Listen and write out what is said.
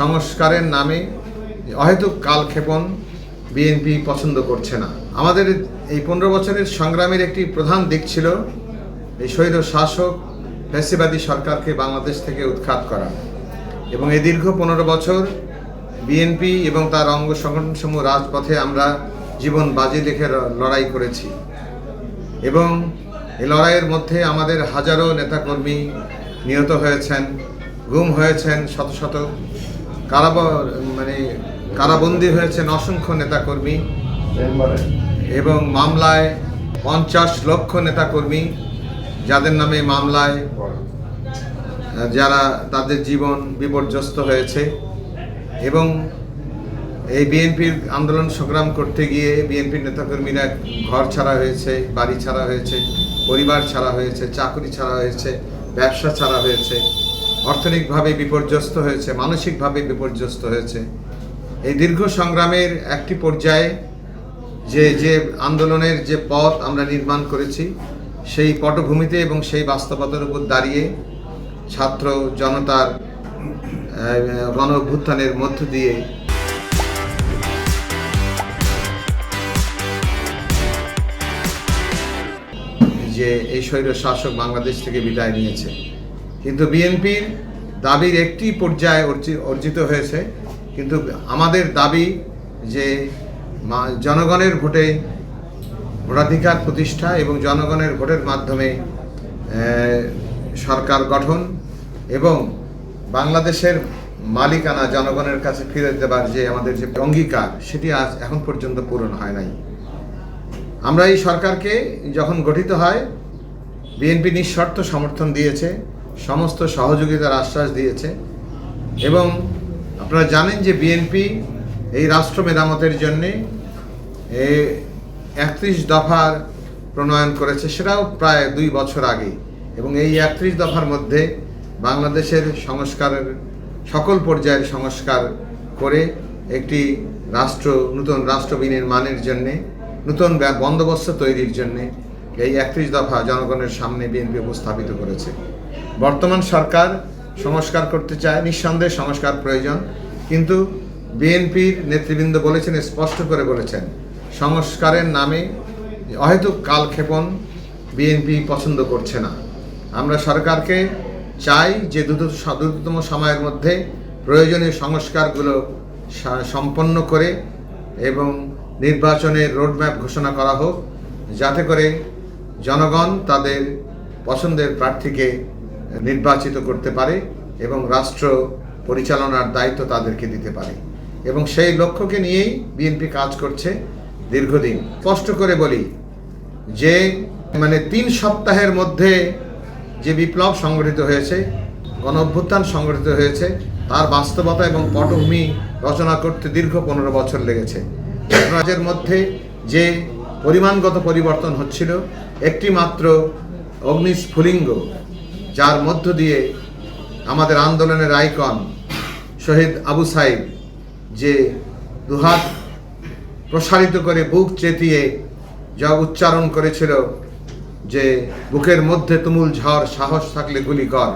সংস্কারের নামে অহেতুক কালক্ষেপণ বিএনপি পছন্দ করছে না। আমাদের এই পনেরো বছরের সংগ্রামের একটি প্রধান দিক ছিল এই স্বৈর শাসক ফ্যাসিবাদী সরকারকে বাংলাদেশ থেকে উৎখাত করা। এবং এই দীর্ঘ পনেরো বছর বিএনপি এবং তার অঙ্গ সংগঠনসমূহ রাজপথে আমরা জীবন বাজি রেখে লড়াই করেছি। এবং এই লড়াইয়ের মধ্যে আমাদের হাজারো নেতাকর্মী নিহত হয়েছেন, গুম হয়েছেন শত শত। কারাব মানে কারাবন্দী হয়েছেন অসংখ্য নেতাকর্মী। এবং মামলায় পঞ্চাশ লক্ষ নেতাকর্মী যাদের নামে মামলায় যারা তাদের জীবন বিপর্যস্ত হয়েছে। এবং এই বিএনপির আন্দোলন সংগ্রাম করতে গিয়ে বিএনপির নেতাকর্মীরা ঘর ছাড়া হয়েছে বাড়ি ছাড়া হয়েছে পরিবার ছাড়া হয়েছে চাকরি ছাড়া হয়েছে ব্যবসা ছাড়া হয়েছে। অর্থনৈতিকভাবে বিপর্যস্ত হয়েছে, মানসিকভাবে বিপর্যস্ত হয়েছে। এই দীর্ঘ সংগ্রামের একটি পর্যায়ে যে যে আন্দোলনের যে পথ আমরা নির্মাণ করেছি, সেই পটভূমিতে এবং সেই বাস্তবতার উপর দাঁড়িয়ে ছাত্র জনতার গণ অভ্যুত্থানের মধ্য দিয়ে যে এই স্বৈর শাসক বাংলাদেশ থেকে বিদায় নিয়েছে। কিন্তু বিএনপির দাবির একটি পর্যায়ে অর্জি- অর্জিত হয়েছে। কিন্তু আমাদের দাবি যে জনগণের ভোটে ভোটাধিকার প্রতিষ্ঠা এবং জনগণের ভোটের মাধ্যমে সরকার গঠন এবং বাংলাদেশের মালিকানা জনগণের কাছে ফিরে দেবার যে আমাদের যে অঙ্গীকার, সেটি আজ এখন পর্যন্ত পূরণ হয় নাই। আমরা এই সরকারকে যখন গঠিত হয়, বিএনপি নিঃশর্ত সমর্থন দিয়েছে। সমস্ত সহযোগিতার আশ্বাস দিয়েছে। এবং আপনারা জানেন যে বিএনপি এই রাষ্ট্র মেরামতের জন্যে একত্রিশ দফার প্রণয়ন করেছে, সেটাও প্রায় দুই বছর আগে। এবং এই একত্রিশ দফার মধ্যে বাংলাদেশের সংস্কারের, সকল পর্যায়ের সংস্কার করে একটি রাষ্ট্র, নতুন রাষ্ট্র বিনির্মাণের জন্যে, নতুন বন্দোবস্ত তৈরির জন্যে এই একত্রিশ দফা জনগণের সামনে বিএনপি উপস্থাপিত করেছে। বর্তমান সরকার সংস্কার করতে চায়, নিঃসন্দেহে সংস্কার প্রয়োজন। কিন্তু বিএনপির নেতৃবৃন্দ বলেছেন, স্পষ্ট করে বলেছেন, সংস্কারের নামে অহেতুক কালক্ষেপণ বিএনপি পছন্দ করছে না। আমরা সরকারকে চাই যে দ্রুত, দ্রুততম সময়ের মধ্যে প্রয়োজনীয় সংস্কারগুলো সম্পন্ন করে এবং নির্বাচনের রোডম্যাপ ঘোষণা করা হোক, যাতে করে জনগণ তাদের পছন্দের প্রার্থীকে নির্বাচিত করতে পারে এবং রাষ্ট্র পরিচালনার দায়িত্ব তাদেরকে দিতে পারে। এবং সেই লক্ষ্যকে নিয়েই বিএনপি কাজ করছে দীর্ঘদিন। স্পষ্ট করে বলি যে মানে তিন সপ্তাহের মধ্যে যে বিপ্লব সংগঠিত হয়েছে, গণ অভ্যুত্থান সংগঠিত হয়েছে, তার বাস্তবতা এবং পটভূমি রচনা করতে দীর্ঘ পনেরো বছর লেগেছে। রাজ্যের মধ্যে যে পরিমাণগত পরিবর্তন হচ্ছিল একটি মাত্র অগ্নিস্ফুলিঙ্গ যার মধ্য দিয়ে আমাদের আন্দোলনের আইকন শহীদ আবু সাইদ যে দুহাত প্রসারিত করে বুক চেতিয়ে যা উচ্চারণ করেছিল যে বুকের মধ্যে তুমুল ঝড় সাহস থাকলে গুলি কর।